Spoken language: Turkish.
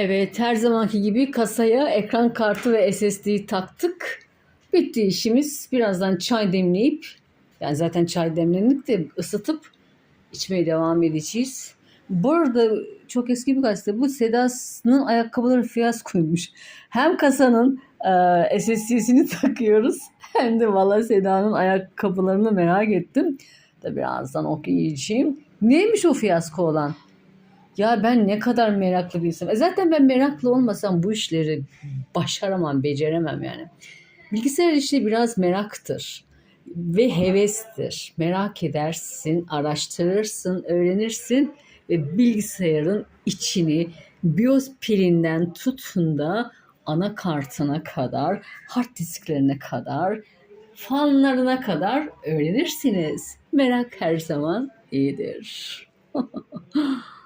Evet her zamanki gibi kasaya ekran kartı ve SSD'yi taktık. Bitti işimiz. Birazdan çay demleyip yani zaten çay demlendik de ısıtıp içmeye devam edeceğiz. Bu arada çok eski bir gazete. Bu Sedas'ın ayakkabıları fiyaskoymuş. Hem kasanın e, SSD'sini takıyoruz hem de valla Seda'nın ayakkabılarını merak ettim. Da birazdan okuyacağım. Neymiş o fiyasko olan? Ya ben ne kadar meraklı bir insanım. E zaten ben meraklı olmasam bu işleri başaramam, beceremem yani. Bilgisayar işi biraz meraktır ve hevestir. Merak edersin, araştırırsın, öğrenirsin ve bilgisayarın içini BIOS pilinden tutun da anakartına kadar, hard disklerine kadar, fanlarına kadar öğrenirsiniz. Merak her zaman iyidir.